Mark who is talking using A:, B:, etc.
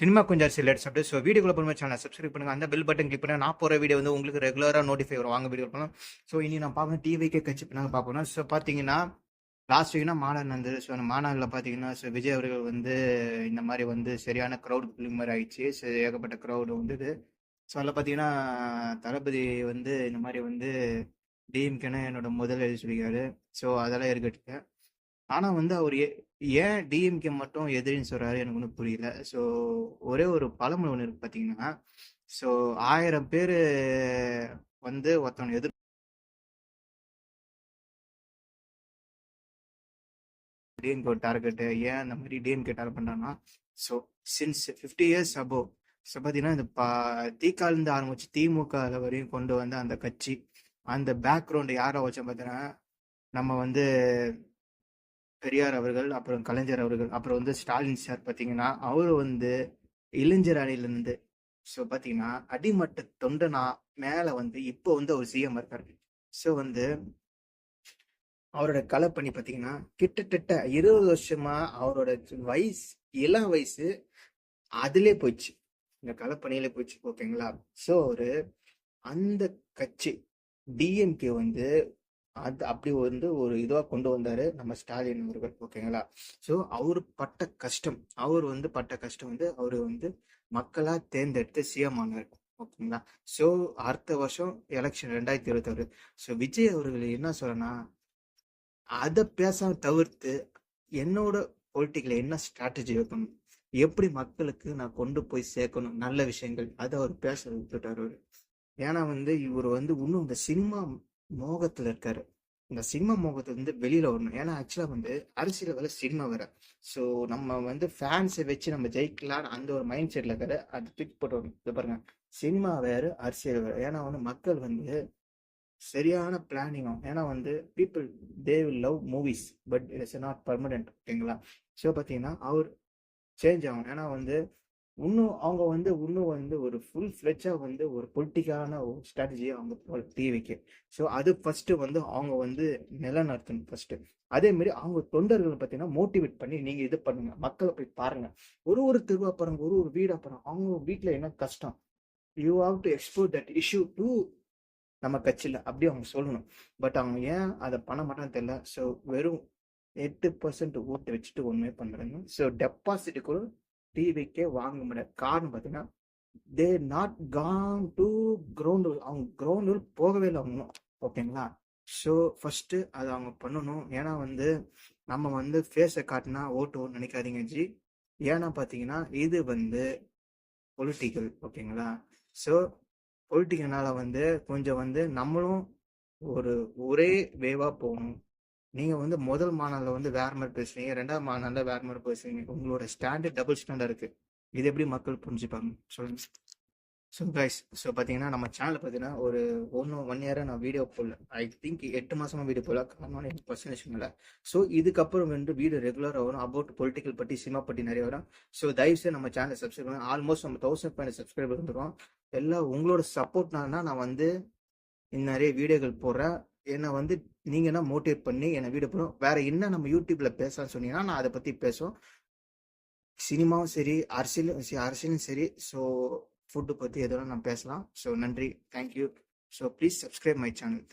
A: Cinema கொஞ்சம் சிலட்ஸ் அப்படி so வீடியோக்குள்ள போகிற சேனல் சப்ஸ்கிரைப் பண்ணுங்க. அந்த பெல் பட்டன் கிளிக் பண்ணி நான் போகிற வீடியோ வந்து உங்களுக்கு ரெகுலராக நோட்டிஃபை வரும். வாங்க வீடியோ பண்ணலாம் ஸோ இனி நான் பார்க்கணும் டிவிக்கே கட்சி பண்ணாங்க பார்க்கணும் ஸோ பார்த்தீங்கன்னா லாஸ்ட் வீக்னா மாநாடு நடந்தது. ஸோ அந்த மாநாட்டில் பார்த்தீங்கன்னா ஸோ விஜய் அவர்கள் வந்து இந்த மாதிரி வந்து சரியான க்ரௌட் பில்லிங் மாதிரி ஆயிடுச்சு. ஸோ ஏகப்பட்ட க்ரௌடு வந்தது. ஸோ அதில் பார்த்தீங்கன்னா தளபதி வந்து இந்த மாதிரி வந்து டிஎம்கேன்னு என்னோட முதல் எழுதி சொல்லியிருக்காரு. ஸோ அதெல்லாம் இருக்கட்டுங்க ஆனால் வந்து அவர் ஏ ஏன் டிஎம்கே மட்டும் எதிரின்னு சொல்கிறாரு எனக்கு ஒன்றும் புரியல. ஸோ ஒரே ஒரு பழமொழி ஒன்று இருக்கு பார்த்தீங்கன்னா ஸோ ஆயிரம் பேர் வந்து ஒருத்தவனை எதிர் டிஎம்கே ஒரு டார்கெட்டு ஏன் அந்த மாதிரி டிஎம்கே டார்கெட் பண்ணுறாங்கன்னா so since fifty years above so பார்த்தீங்கன்னா இந்த பா தீக்காலேருந்து ஆரம்பிச்சு திமுக வரையும் கொண்டு வந்த அந்த கட்சி அந்த பேக்ரவுண்டு யாரை வச்சோம் பார்த்தீங்கன்னா நம்ம வந்து பெரியார் அவர்கள் அப்புறம் கலைஞர் அவர்கள் அப்புறம் வந்து ஸ்டாலின் சார் பார்த்தீங்கன்னா அவர் வந்து இளைஞர் அணிலிருந்து ஸோ பார்த்தீங்கன்னா அடிமட்ட தொண்டனா மேலே வந்து இப்போ வந்து அவர் சிஎம் இருக்காரு. ஸோ வந்து அவரோட கலை பண்ணி பார்த்தீங்கன்னா கிட்டத்தட்ட இருபது வருஷமா அவரோட வயசு இளம் வயசு அதுலேயே போயிடுச்சு. இந்த கலைப்பணியிலே போயிடுச்சு ஓகேங்களா ஸோ ஒரு அந்த கட்சி டிஎம்கே வந்து அது அப்படி வந்து ஒரு இதுவாக கொண்டு வந்தாரு நம்ம ஸ்டாலின் அவர்கள் ஓகேங்களா? ஸோ அவர் பட்ட கஷ்டம் அவர் வந்து பட்ட கஷ்டம் வந்து அவர் வந்து மக்களா தேர்ந்தெடுத்து சிஎம் ஆனார் ஓகேங்களா? ஸோ அடுத்த வருஷம் எலெக்ஷன் ரெண்டாயிரத்தி இருபத்தாறு. ஸோ விஜய் அவர்கள் என்ன சொல்லனா அதை பேசாம தவிர்த்து என்னோட பொலிட்டிக்கல என்ன ஸ்ட்ராட்டஜி வைக்கணும்? எப்படி மக்களுக்கு நான் கொண்டு போய் சேர்க்கணும்? நல்ல விஷயங்கள் அதை அவர் பேச விட்டுட்டார் அவரு. ஏன்னா வந்து இவர் வந்து இன்னும் இந்த சினிமா மோகத்துல இருக்காரு. இந்த சினிமா மோகத்துல இருந்து வெளியில வரணும். ஏன்னா ஆக்சுவலா வந்து அரசியல் வேலை சினிமா வேற. ஸோ நம்ம வந்து ஃபேன்ஸை வச்சு நம்ம ஜெயிக்கலாம்னு அந்த ஒரு மைண்ட் செட்ல இருக்காரு. அது தூக்கி போட்டு வரணும். இது பாருங்க. சினிமா வேறு அரசியல் வேறு. ஏன்னா வந்து மக்கள் வந்து சரியான பிளானிங் ஆகும் ஏன்னா வந்து people they will love movies but it's not permanent ஓகேங்களா ஸோ பார்த்தீங்கன்னா அவர் சேஞ்ச் ஆகும் ஏன்னா வந்து இன்னும் அவங்க வந்து இன்னும் வந்து ஒரு ஃபுல் ஃப்ளெச்சாக வந்து ஒரு பொலிட்டிக்கான ஒரு ஸ்ட்ராட்டஜியை அவங்க டிவிக்கு ஸோ அது ஃபஸ்ட்டு வந்து அவங்க வந்து நிலநடத்தணும் ஃபஸ்ட்டு அதே மாதிரி அவங்க தொண்டர்களை பார்த்தீங்கன்னா மோட்டிவேட் பண்ணி நீங்கள் இது பண்ணுங்க. மக்களை போய் பாருங்க. ஒரு ஒரு திருவா பாருங்க ஒரு ஒரு வீடா பாருங்க அவங்க வீட்டில் என்ன கஷ்டம்? You have to export that issue to நம்ம கட்சியில். அப்படி அவங்க சொல்லணும். பட் அவங்க ஏன் அதை பண்ண மாட்டான்னு தெரியல. ஸோ வெறும் எட்டு பர்சன்ட் ஓட்டு வச்சுட்டு ஒன்றுமே பண்ணுறாங்க ஸோ டெபாசிட் கூட டிவிக்கே வாங்க முடியாது. காரணம் பார்த்தீங்கன்னா they not gone to ground அவங்க கிரவுண்டு போகவே இல்லை அவங்க ஓகேங்களா? ஸோ ஃபஸ்ட்டு அதை அவங்க பண்ணணும். ஏன்னா வந்து நம்ம வந்து ஃபேஸை காட்டினா ஓட்டு நினைக்காதீங்க ஜி. ஏன்னா பார்த்தீங்கன்னா இது வந்து பொலிட்டிக்கல் ஓகேங்களா? ஸோ பொலிட்டிக்கல்னால வந்து கொஞ்சம் வந்து நம்மளும் ஒரு ஒரே வேவாக போகணும். நீங்கள் வந்து முதல் மாநாளில் வந்து வேற மாதிரி பேசுறீங்க ரெண்டாவது மாநாளில் வேற மாதிரி பேசுறீங்க உங்களோட ஸ்டாண்டர்ட் டபுள் ஸ்டாண்டர்ட் இருக்கு. இது எப்படி மக்கள் புரிஞ்சுப்பாங்க? சொல்லுங்க. ஸோ கைஸ் ஸோ பார்த்தீங்கன்னா நம்ம சேனலில் பார்த்தீங்கன்னா ஒரு ஒன்று ஒன் இயராக நான் வீடியோ போடல. ஐ திங்க் எட்டு மாசமா வீடியோ போடல. காரணம் எனக்கு பர்சனேஜ் இல்லை ஸோ இதுக்கப்புறம் வந்து வீடியோ ரெகுலராக வரும். அபவுட் பொலிட்டிக்கல் பற்றி சினிமா பற்றி நிறைய வரும். ஸோ தயவுசெய்து நம்ம சேனலை சப்ஸ்கிரைப் பண்ணி ஆல்மோஸ்ட் நம்ம தௌசண்ட் பாயிண்ட் சப்ஸ்கிரைபர் வந்துடும் எல்லாம் உங்களோட சப்போர்ட்னால நான் வந்து நிறைய வீடியோக்கள் போடுறேன். என்னை வந்து நீங்க என்ன மோட்டிவேட் பண்ணி என்னை வீடு போகணும் வேற என்ன நம்ம யூடியூப்ல பேசலாம்னு சொன்னீங்கன்னா நான் அதை பத்தி பேசுவோம். சினிமாவும் சரி அரசியலும் சரி அரசியலும் சரி. ஸோ ஃபுட்டு பற்றி எதுவும் நான் பேசலாம். ஸோ நன்றி. Thank you so please subscribe my channel